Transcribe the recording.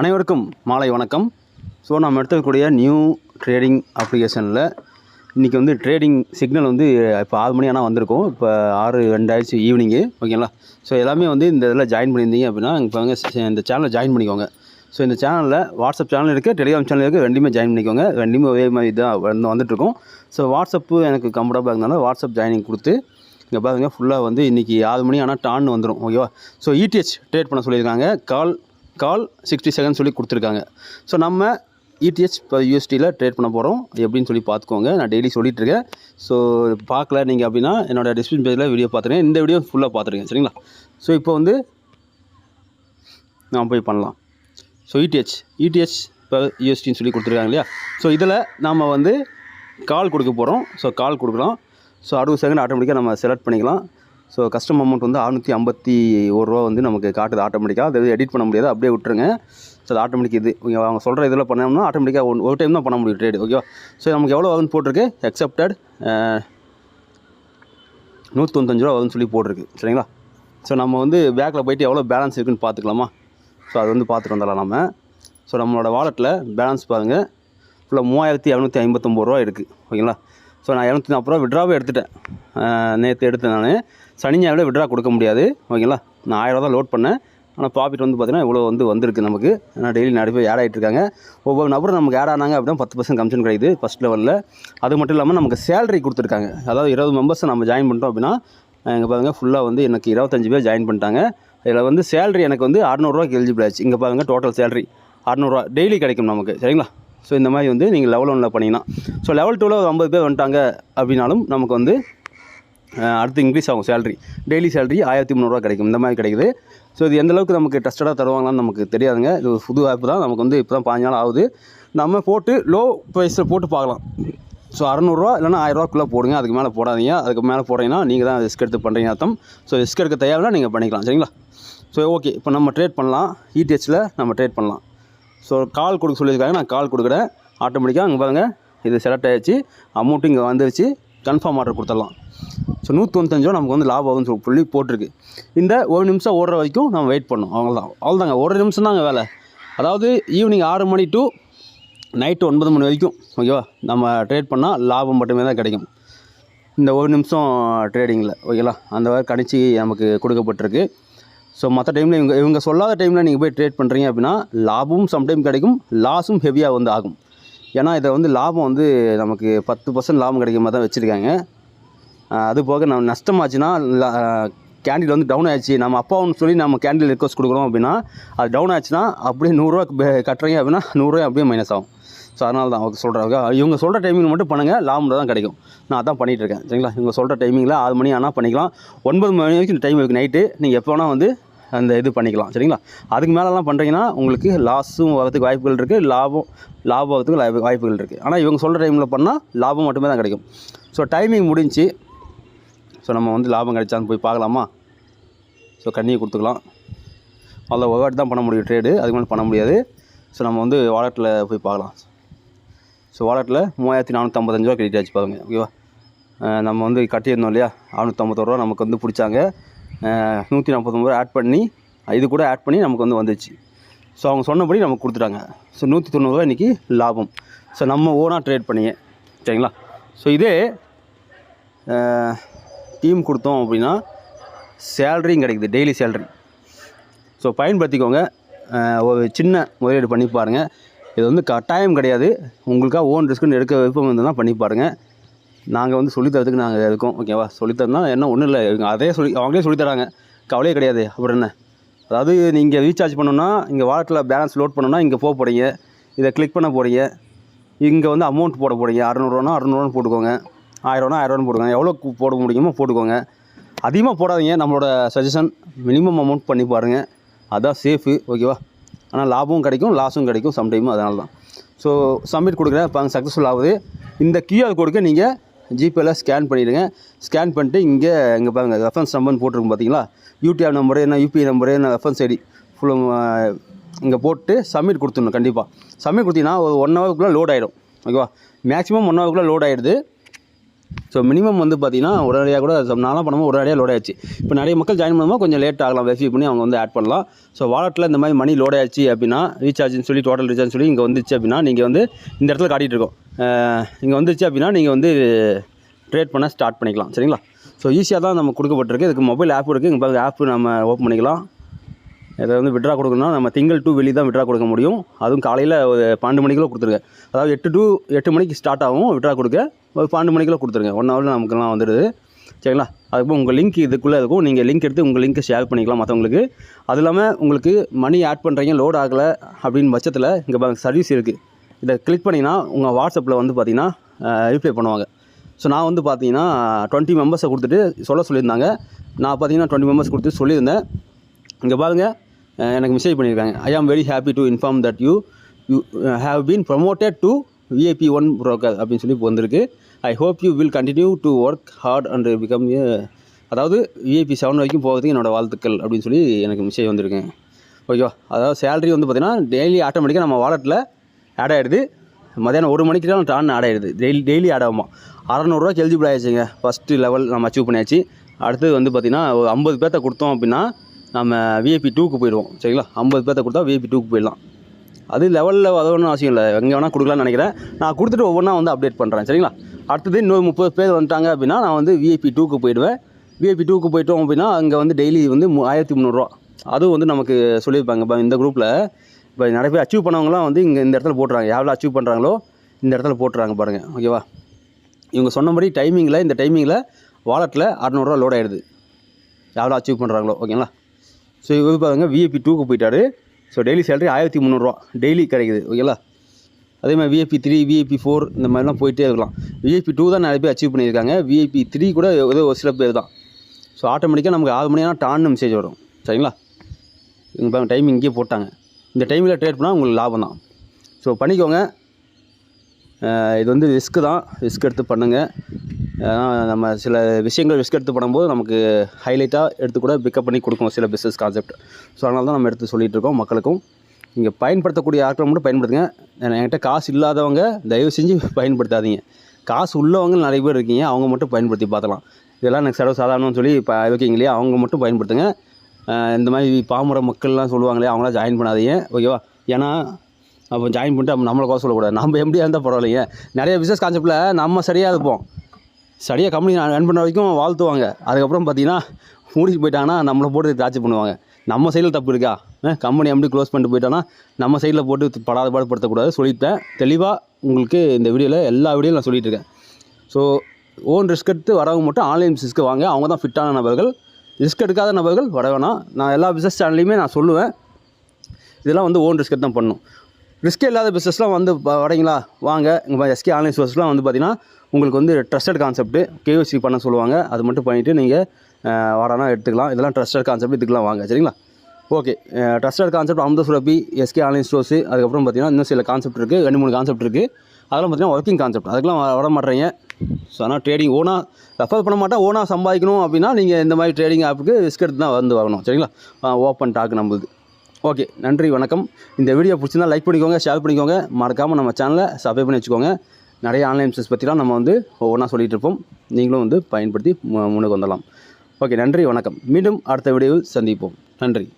அனைவருக்கும் மாலை வணக்கம். ஸோ நம்ம எடுத்துக்கூடிய நியூ ட்ரேடிங் அப்ளிகேஷனில் இன்றைக்கி வந்து ட்ரேடிங் சிக்னல் வந்து இப்போ ஆறு மணி ஆனால் வந்திருக்கும். இப்போ ஆறு ரெண்டு ஆயிடுச்சு ஈவினிங்கு ஓகேங்களா ஸோ எல்லாமே வந்து இந்த இதில் ஜாயின் பண்ணியிருந்தீங்க அப்படின்னா இப்போ வந்து இந்த சேனலில் ஜாயின் பண்ணிக்கோங்க. ஸோ இந்த சேனலில் வாட்ஸ்அப் சேனல் இருக்குது டெலிகிராம் சேனல் இருக்குது ரெண்டுமே ஜாயின் பண்ணிக்கோங்க. ரெண்டுமே ஒரே மாதிரி தான் வந்து வந்துட்டுருக்கோம். ஸோ வாட்ஸ்அப்பு எனக்கு கம்ஃபர்டபுளாக இருந்தாலும் வாட்ஸ்அப் ஜாயினிங் கொடுத்து இங்கே பாருங்கள் ஃபுல்லாக வந்து இன்றைக்கி ஆறு மணி ஆனால் டான் வந்துடும் ஓகேவா ஸோ இடிஹெச் ட்ரேட் பண்ண சொல்லியிருக்காங்க. கால் கால் சிக்ஸ்டி செகண்ட் சொல்லி கொடுத்துருக்காங்க. ஸோ நம்ம இடிஹெச் இப்போ யூஎஸ்டியில் ட்ரேட் பண்ண போகிறோம் எப்படின்னு சொல்லி பார்த்துக்கோங்க. நான் டெய்லி சொல்லிகிட்ருக்கேன் ஸோ பார்க்கல நீங்கள் அப்படின்னா என்னோடய டிஸ்கிரிப்ஷன் பேஜில் வீடியோ பார்த்துருக்கேன். இந்த வீடியோ ஃபுல்லாக பார்த்துருங்க சரிங்களா? ஸோ இப்போ வந்து நாம் போய் பண்ணலாம். ஸோ இடிஹெச் இடிஹெச் இப்போ யூஎஸ்டின்னு சொல்லி கொடுத்துருக்காங்க இல்லையா? ஸோ இதில் நாம் வந்து கால் கொடுக்க போகிறோம் ஸோ கால் கொடுக்கலாம். ஸோ அறுபது செகண்ட் ஆட்டோமேட்டிக்காக நம்ம செலக்ட் பண்ணிக்கலாம். ஸோ கஸ்டம் அமௌண்ட் வந்து அறுநூற்றி ஐம்பத்தி ஒரு ரூபா வந்து நமக்கு காட்டுது ஆட்டோமேட்டிக்காக அதை எடிட் பண்ண முடியாது. அப்படியே விட்டுருங்க. ஸோ அது ஆட்டோமேட்டிக் இது. அவங்க சொல்கிற இதில் பண்ணோம்னா ஆட்டோமேட்டிக்காக ஒன் ஒரு டைம் தான் பண்ண முடியும் ட்ரேடு ஓகேவா ஸோ நமக்கு எவ்வளோ ஆகுதுன்னு போட்டிருக்கு? அக்செப்டட் uh, நூற்றொந்தஞ்சு ரூபா வருதுன்னு சொல்லி போட்டிருக்கு. சரிங்களா? ஸோ நம்ம வந்து பேக்கில் போயிட்டு எவ்வளோ பேலன்ஸ் இருக்குன்னு பார்த்துக்கலாமா? ஸோ அது வந்து பார்த்துட்டு வந்துடலாம் நம்ம ஸோ நம்மளோட வாலெட்டில் பேலன்ஸ் பாருங்கள் ஃபுல்லாக மூவாயிரத்தி இரநூத்தி ஐம்பத்தொம்பது ரூபா இருக்குது ஓகேங்களா? ஸோ நான் இரநூத்தி நாற்பது ரூபா விட்ராவே எடுத்துட்டேன். நேற்று எடுத்தேன் நான். சனி ஞாயிறு விட்ரா கொடுக்க முடியாது. ஓகேங்களா? நான் ஆயிரரூவா ரூபா தான் லோட் பண்ணேன். ஆனால் ப்ராஃபிட் வந்து பார்த்தீங்கன்னா இவ்வளோ வந்து வந்திருக்கு நமக்கு. ஆனால் டெய்லி நிறைய பேர் ஆட் ஆகிட்டு இருக்காங்க. ஒவ்வொரு நபரும் நமக்கு ஆட் ஆனாங்க அப்படின்னா பத்து பர்சன்ட் கமிஷன் கிடைக்குது ஃபஸ்ட் லெவலில் அது மட்டும் இல்லாமல் நமக்கு சேலரி கொடுத்துருக்காங்க. அதாவது இருபது மெம்பர்ஸை நம்ம ஜாயின் பண்ணிட்டோம் அப்படின்னா இங்கே பாருங்கள் ஃபுல்லாக வந்து எனக்கு இருபத்தஞ்சு பேர் ஜாயின் பண்ணிட்டாங்க. இதில் வந்து சேலரி எனக்கு வந்து அறநூறுவாக்கு எலிஜிபிள் ஆச்சு இங்கே பாருங்கள் டோட்டல் சேலரி அறநூறுவா டெய்லி கிடைக்கும் நமக்கு. சரிங்களா? ஸோ இந்த மாதிரி வந்து நீங்கள் லெவல் ஒன்றில் பண்ணிங்கன்னா. ஸோ லெவல் டூவில் ஒரு ஐம்பது பேர் வந்துட்டாங்க அப்படின்னாலும் நமக்கு வந்து அடுத்து இன்க்ரீஸ் ஆகும் சேலரி டெய்லி சேலரி ஆயிரத்தி முந்நூறுரூவா கிடைக்கும். இந்த மாதிரி கிடைக்குது. ஸோ இது எந்த அளவுக்கு நமக்கு ட்ரஸ்டடாக தருவாங்களான்னு நமக்கு தெரியாதுங்க. இது ஒரு புது ஆப் தான். நமக்கு வந்து இப்போ தான் பாஞ்சு நாள் ஆகுது. நம்ம போட்டு லோ ப்ரைஸில் போட்டு பார்க்கலாம். ஸோ அறநூறுவா இல்லைனா ஆயிரரூவாக்குள்ளே போடுங்க. அதுக்கு மேலே போடாதீங்க. அதுக்கு மேலே போடுறீங்கன்னா நீங்கள் தான் ரிஸ்க் எடுத்து பண்ணுறீங்க அர்த்தம். ஸோ ரிஸ்க் எடுக்க தயாரில் நீங்கள் பண்ணிக்கலாம். சரிங்களா? ஸோ ஓகே இப்போ நம்ம ட்ரேட் பண்ணலாம். இடிஹெச்சில் நம்ம ட்ரேட் பண்ணலாம். ஸோ கால் கொடுக்க சொல்லியிருக்காங்க. நான் கால் கொடுக்குறேன். ஆட்டோமேட்டிக்காக அங்கே பாருங்கள் இது செலக்ட் ஆகிடுச்சு அமௌண்ட்டு இங்கே வந்துருச்சு. கன்ஃபார்ம் ஆர்டர் கொடுத்துடலாம். ஸோ நூற்றி நமக்கு வந்து லாபம் ஆகும்னு சொல்லி சொல்லி போட்டிருக்கு. இந்த ஒரு நிமிஷம் ஓடுற வரைக்கும் நம்ம வெயிட் பண்ணணும். அவ்வளோதான் அவ்வளோதாங்க ஒரு நிமிஷம் தாங்க வேலை. அதாவது ஈவினிங் ஆறு மணி டு நைட்டு ஒன்பது மணி வரைக்கும் ஓகேவா நம்ம ட்ரேட் பண்ணால் லாபம் மட்டுமே தான் கிடைக்கும். இந்த ஒரு நிமிஷம் ட்ரேடிங்கில் ஓகேங்களா அந்த மாதிரி கணிச்சு நமக்கு கொடுக்கப்பட்டிருக்கு. ஸோ மற்ற டைமில் இவங்க இவங்க சொல்லாத டைமில் நீங்கள் போய் ட்ரேட் பண்ணுறீங்க அப்படின்னா லாபமும் சம்டைம் கிடைக்கும் லாஸும் ஹெவியாக வந்து ஆகும். ஏன்னா இதை வந்து லாபம் வந்து நமக்கு பத்து பர்சன்ட் லாபம் கிடைக்கிற மாதிரி தான் வச்சுருக்காங்க. அது போக நம்ம நஷ்டமாச்சுன்னா கேண்டில் வந்து டவுன் ஆயிடுச்சு. நம்ம அப்பாவுன்னு சொல்லி நம்ம கேண்டில் ரிக்வஸ்ட் கொடுக்குறோம் அப்படின்னா அது டவுன் ஆச்சுன்னா அப்படியே நூறுரூவா கட்டுறீங்க அப்படின்னா நூறுரூவா அப்படியே மைனஸ் ஆகும். ஸோ அதனால தான் அவங்க சொல்கிறாங்க இவங்க சொல்கிற டைமிங் மட்டும் பண்ணுங்கள் லாபம் தான் கிடைக்கும். நான் அதான் பண்ணிகிட்டு இருக்கேன் சரிங்களா? இவங்க சொல்கிற டைமிங்கில் ஆறு மணி ஆனால் பண்ணிக்கலாம். ஒன்பது மணி வரைக்கும் டைம் இருக்குது நைட்டு நீங்கள் எப்போ வேணால் வந்து அந்த இது பண்ணிக்கலாம் சரிங்களா? அதுக்கு மேலெலாம் பண்ணுறீங்கன்னா உங்களுக்கு லாஸும் வரதுக்கு வாய்ப்புகள் இருக்குது லாபம் லாபம் வரதுக்கு வாய்ப்புகள் இருக்குது ஆனால் இவங்க சொல்கிற டைமில் பண்ணால் லாபம் மட்டுமே தான் கிடைக்கும். ஸோ டைமிங் முடிஞ்சு ஸோ நம்ம வந்து லாபம் கிடைச்சான்னு போய் பார்க்கலாமா? ஸோ கண்ணியை கொடுத்துக்கலாம். அதில் ஒரு வாட்டி தான் பண்ண முடியும் ட்ரேடு அதுக்கு மேலே பண்ண முடியாது. ஸோ நம்ம வந்து வாலெட்டில் போய் பார்க்கலாம். ஸோ வாலெட்டில் மூவாயிரத்தி நானூற்றம்பத்தஞ்சு ரூபா கிரெடிட் ஆச்சு பாருங்க. ஓகேவா நம்ம வந்து கட்டியிருந்தோம் இல்லையா? அறுநூற்றம்பத்தோரு ரூபா நமக்கு வந்து பிடிச்சாங்க. நூற்றி நாற்பத்தொம்பது ரூபா ஆட் பண்ணி இது கூட ஆட் பண்ணி நமக்கு வந்து வந்துச்சு. ஸோ அவங்க சொன்னபடி நமக்கு கொடுத்துட்டாங்க. ஸோ நூற்றி தொண்ணூறுரூவா இன்றைக்கி லாபம். ஸோ நம்ம ஓனாக ட்ரேட் பண்ணிங்க சரிங்களா? ஸோ இதே டீம் கொடுத்தோம் அப்படின்னா சேல்ரியும் கிடைக்குது டெய்லி சேல்ரி ஸோ பயன்படுத்திக்கோங்க. ஒரு சின்ன முதலீடு பண்ணி பாருங்கள் இது வந்து கட்டாயம் கிடையாது. உங்களுக்காக ஓன் ரிஸ்க்குன்னு எடுக்க விருப்பம் இருந்ததுன்னா பண்ணி பாருங்கள் நாங்கள் வந்து சொல்லித்தரதுக்கு நாங்கள் இருக்கோம். ஓகேவா சொல்லித்தரனா என்ன ஒன்றும் இல்லை. அதே சொல்லி அவங்களே சொல்லித்தராங்க கவலையே கிடையாது. அப்புறம் என்ன? அதாவது நீங்கள் ரீசார்ஜ் பண்ணணும்னா இங்கே வாலெட்டில் பேலன்ஸ் லோட் பண்ணோன்னா இங்கே போக போகிறீங்க இதை கிளிக் பண்ண போகிறீங்க இங்கே வந்து அமௌண்ட் போட போகிறீங்க அறநூறுவானா அறநூறுவான்னு போட்டுக்கோங்க. ஆயிரம்னா ஆயிரம்னு போடுங்க எவ்வளோ போட முடியுமோ போட்டுக்கோங்க. அதிகமாக போடாதீங்க. நம்மளோட சஜஷன் மினிமம் அமௌண்ட் பண்ணி பாருங்கள் அதுதான் சேஃபு ஓகேவா ஆனால் லாபமும் கிடைக்கும் லாஸும் கிடைக்கும் சம்டைமும் அதனால தான். ஸோ சப்மிட் கொடுக்குறேன். இப்போ சக்ஸஸ்ஃபுல் ஆகுது. இந்த கியூஆர் கோடுக்கு நீங்கள் ஜிபேல ஸ்கேன் பண்ணிவிடுங்க ஸ்கேன் பண்ணிட்டு இங்கே இங்கே பாருங்கள் ரெஃபரன்ஸ் நம்பர்னு போட்டிருக்கும் பார்த்தீங்களா? யூடிஆர் நம்பரு என்ன யூபிஐ நம்பரு என்ன ரெஃபரன்ஸ் ஐடி ஃபுல்லும் இங்கே போட்டு சப்மிட் கொடுத்துடணும் கண்டிப்பாக சப்மிட் கொடுத்தீங்கன்னா ஒரு ஒன் ஹவருக்குள்ளே லோட் ஆகிடும் ஓகேவா மேக்ஸிமம் ஒன் ஹவருக்குள்ளே லோட் ஆகிடுது ஸோ மினிமம் வந்து பார்த்தீங்கன்னா உடனடியாக கூட நான்லாம் பண்ணும்போது உடனடியாக லோட் ஆயிடுச்சு. இப்போ நிறைய மக்கள் ஜாயின் பண்ணும்போது கொஞ்சம் லேட் ஆகலாம். வெரிஃபை பண்ணி அவங்க வந்து ஆட் பண்ணலாம். ஸோ வாலெட்டில் இந்த மாதிரி மணி லோட் ஆயிடுச்சு அப்படின்னா ரீசார்ஜ்னு சொல்லி டோட்டல் ரீசார்ஜ் சொல்லி இங்கே வந்துச்சு அப்படின்னா நீங்கள் வந்து இந்த இடத்துல காட்டிகிட்டு இருக்கோம். இங்கே வந்துச்சு அப்படின்னா நீங்கள் வந்து ட்ரேட் பண்ண ஸ்டார்ட் பண்ணிக்கலாம். சரிங்களா? ஸோ ஈஸியாக தான் நம்ம கொடுக்கப்பட்டிருக்கு. இதுக்கு மொபைல் ஆப் இருக்குது இங்கே பாருங்க ஆப் நம்ம ஓப்பன் பண்ணிக்கலாம். இதை வந்து விட்ரா கொடுக்கணும்னா நம்ம திங்கள் டூ வெளியே தான் விட்ரா கொடுக்க முடியும். அதுவும் காலையில் ஒரு பன்னெண்டு மணிக்குள்ளே கொடுத்துருங்க. அதாவது எட்டு டு எட்டு மணிக்கு ஸ்டார்ட் ஆகும் விட்ரா கொடுக்க. ஒரு பன்னெண்டு மணிக்குள்ளே கொடுத்துருங்க. ஒன் ஹவரில் நமக்குலாம் வந்துடுது. சரிங்களா? அதுக்கப்புறம் உங்கள் லிங்க் இதுக்குள்ளே இருக்கும். நீங்கள் லிங்க் எடுத்து உங்கள் லிங்க்கை ஷேர் பண்ணிக்கலாம் மற்றவங்களுக்கு அது இல்லாமல் உங்களுக்கு மணி ஆட் பண்ணுறீங்க லோட் ஆகலை அப்படின்னு பட்சத்தில் இங்கே பாருங்க சர்வீஸ் இருக்குது இதை கிளிக் பண்ணிங்கன்னா உங்கள் வாட்ஸ்அப்பில் வந்து பார்த்தீங்கன்னா ரிப்ளை பண்ணுவாங்க. ஸோ நான் வந்து பார்த்தீங்கன்னா டுவெண்ட்டி மெம்பர்ஸை கொடுத்துட்டு சொல்ல சொல்லியிருந்தாங்க. நான் பார்த்தீங்கன்னா டுவெண்ட்டி மெம்பர்ஸ் கொடுத்து சொல்லியிருந்தேன். இங்கே பாருங்க எனக்கு மெசேஜ் பண்ணியிருக்காங்க I am very happy to inform that you you have been promoted to VIP one broker அப்படின்னு சொல்லி இப்போ வந்திருக்கு I hope you will continue to work hard and become அதாவது விஐபி செவன் வரைக்கும் போகிறதுக்கு என்னோடய வாழ்த்துக்கள் அப்படின்னு சொல்லி எனக்கு மெசேஜ் வந்திருக்குங்க ஓகேவா? அதாவது சேலரி வந்து பார்த்திங்கன்னா டெய்லி ஆட்டோமேட்டிக்காக நம்ம வாலெட்டில் ஆட் ஆகிடுது மதியானம் ஒரு மணிக்கு தான் டான் ஆட் ஆகிடுது டெய்லி டெய்லி ஆட் ஆகுமா? அறநூறுவா எலிஜிபிள் ஆயிடுச்சுங்க ஃபஸ்ட்டு லெவல் நம்ம அச்சீவ் பண்ணியாச்சு. அடுத்தது வந்து பார்த்திங்கன்னா ஒரு ஐம்பது பேர்த்த கொடுத்தோம் அப்படின்னா நம்ம விஐபி டூக்கு போயிடுவோம் சரிங்களா? ஐம்பது பேர்த்த கொடுத்தா விஐபி டூக்கு போயிடலாம். அது லெவலில் அதொன்றும் அவசியம் இல்லை. எங்கே வேணால் கொடுக்கலாம்னு நினைக்கிறேன். நான் கொடுத்துட்டு ஒவ்வொன்றா வந்து அப்டேட் பண்ணுறேன் சரிங்களா? அடுத்தது இன்னொரு முப்பது பேர் வந்துட்டாங்க அப்படின்னா நான் வந்து விஐபி டூக்கு போயிடுவேன். விஐபி டூக்கு போயிட்டோம் அப்படின்னா அங்கே வந்து டெய்லி வந்து மு- ஆயிரத்தி முந்நூறுரூவா அதுவும் வந்து நமக்கு சொல்லியிருப்பாங்க இப்போ இந்த குரூப்பில் இப்போ நிறைய பேர் அச்சீவ் பண்ணவங்களாம் வந்து இங்கே இந்த இடத்துல போட்டுறாங்க. எவ்வளோ அச்சீவ் பண்ணுறாங்களோ இந்த இடத்துல போட்டுறாங்க பாருங்கள் ஓகேவா இவங்க சொன்னபடி டைமிங்கில் இந்த டைமிங்கில் வாலெட்டில் அறநூறுவா லோட் ஆகிடுது எவ்வளோ அச்சீவ் பண்ணுறாங்களோ ஓகேங்களா ஸோ இவர் பாருங்க விஐபி டூக்கு போயிட்டாரு. ஸோ டெய்லி சேலரி ஆயிரத்தி முந்நூறுரூவா டெய்லி கிடைக்குது ஓகேங்களா அதே மாதிரி விஏபி த்ரீ விஐபி ஃபோர் இந்த மாதிரிலாம் போயிட்டே இருக்கலாம். விஐபி டூ தான் நிறைய பேர் அச்சீவ் பண்ணியிருக்காங்க. விஐபி த்ரீ கூட ஏதோ ஒரு சில பேர் தான். ஸோ ஆட்டோமேட்டிக்காக நமக்கு ஆறு மணி ஆனால் டான்னு மெசேஜ் வரும். சரிங்களா? இங்கே டைமிங் டைம் இங்கேயே போட்டாங்க. இந்த டைமில் ட்ரேட் பண்ணால் உங்களுக்கு லாபம் தான். ஸோ பண்ணிக்கோங்க. இது வந்து ரிஸ்க்கு தான். ரிஸ்க் எடுத்து பண்ணுங்கள் ஏன்னா நம்ம சில விஷயங்கள் ரிஸ்க் எடுத்து பண்ணும்போது நமக்கு ஹைலைட்டாக எடுத்து கூட பிக்கப் பண்ணி கொடுக்கும் சில பிஸ்னஸ் கான்செப்ட் ஸோ அதனால தான் நம்ம எடுத்து சொல்லிகிட்டு இருக்கோம் மக்களுக்கும். இங்கே பயன்படுத்தக்கூடிய ஆட்களை மட்டும் பயன்படுத்துங்க. என்கிட்ட காசு இல்லாதவங்க தயவு செஞ்சு பயன்படுத்தாதீங்க. காசு உள்ளவங்க நிறைய பேர் இருக்கீங்க. அவங்க மட்டும் பயன்படுத்தி பார்க்கலாம். இதெல்லாம் எனக்கு செலவு சாதாரணம்னு சொல்லி இப்போ வைக்கிங்க இல்லையா? அவங்க மட்டும் பயன்படுத்துங்க. இந்த மாதிரி பாமர மக்கள்லாம் சொல்லுவாங்களே அவங்களாம் ஜாயின் பண்ணாதீங்க. ஓகேவா ஏன்னா அப்போ ஜாயின் பண்ணிட்டு அப்ப நம்மளை குறை சொல்லக்கூடாது. நம்ம எப்படியா இருந்தால் பரவாயில்லைங்க நிறைய பிஸ்னஸ் கான்செப்டில் நம்ம சரியாக இருப்போம். சரியாக கம்பெனி ரன் பண்ண வரைக்கும் வாழ்த்துவாங்க. அதுக்கப்புறம் பார்த்தீங்கன்னா மூடிட்டு போயிட்டாங்கன்னா நம்மளை போட்டு டார்ச்சர் பண்ணுவாங்க. நம்ம சைடில் தப்பு இருக்கா? கம்பெனி எப்படி க்ளோஸ் பண்ணிட்டு போயிட்டோன்னா நம்ம சைடில் போட்டு படாத பாடுபடுத்தக்கூடாது சொல்லிட்டேன். தெளிவாக உங்களுக்கு இந்த வீடியோவில் எல்லா வீடியோவில் நான் சொல்லிட்டு இருக்கேன். ஸோ ஓன் ரிஸ்க் எடுத்து வரவங்க மட்டும் ஆன்லைன் பிஸ்னஸ்க்கு வாங்க. அவங்க தான் ஃபிட்டான நபர்கள். ரிஸ்க் எடுக்காத நபர்கள் வர வேணாம். நான் எல்லா பிஸ்னஸ் சேனல்லையுமே நான் சொல்லுவேன். இதெல்லாம் வந்து ஓன் ரிஸ்க் தான் பண்ணணும். ரிஸ்க் இல்லாத பிஸ்னஸ்லாம் வந்து வரீங்களா வாங்க. உங்கள் எஸ்கே ஆன்லைன் சோர்ஸ்லாம் வந்து பார்த்தீங்கன்னா உங்களுக்கு வந்து ட்ரஸ்டட் கான்செப்ட் கேஓசி பண்ண சொல்லுவாங்க. அது மட்டும் பண்ணிவிட்டு நீங்கள் வாடனா எடுத்துக்கலாம். இதெல்லாம் ட்ரஸ்டட் கான்செப்ட் இதுக்கெலாம் வாங்க. சரிங்களா? ஓகே ட்ரஸ்டட் கான்செப்ட் அமுத சுரப்பி எஸ்கே ஆன்லைன் ஸ்டோர்ஸு அதுக்கப்புறம் பார்த்தீங்கன்னா இன்னும் சில கான்செப்ட் இருக்குது ரெண்டு மூணு கான்செப்ட் இருக்குது அதெல்லாம் பார்த்தீங்கன்னா ஒர்க்கிங் கான்செப்ட் அதுக்கெலாம் வர- மாட்டேறீங்க. ஸோ ஆனால் ட்ரேடிங் ஓனாக ரெஃபர் பண்ண மாட்டேன் ஓனாக சம்பாதிக்கணும் அப்படின்னா நீங்கள் இந்த மாதிரி ட்ரேடிங் ஆப்புக்கு ரிஸ்க் எடுத்து தான் வந்து வரணும் சரிங்களா? ஓப்பன் டாக் நம்மளுக்கு ஓகே நன்றி வணக்கம். இந்த வீடியோ பிடிச்சிருந்தா லைக் பண்ணிக்கோங்க ஷேர் பண்ணிக்கோங்க. மறக்காமல் நம்ம சேனலை சப்ஸ்கிரைப் பண்ணி வச்சுக்கோங்க. நிறைய ஆன்லைன் பிஸ்னஸ் பற்றிலாம் நம்ம வந்து ஒவ்வொன்றா சொல்லிகிட்டு இருப்போம். நீங்களும் வந்து பயன்படுத்தி மு- முன்னுக்கு வந்துடலாம். ஓகே நன்றி வணக்கம். மீண்டும் அடுத்த வீடியோவில் சந்திப்போம். நன்றி.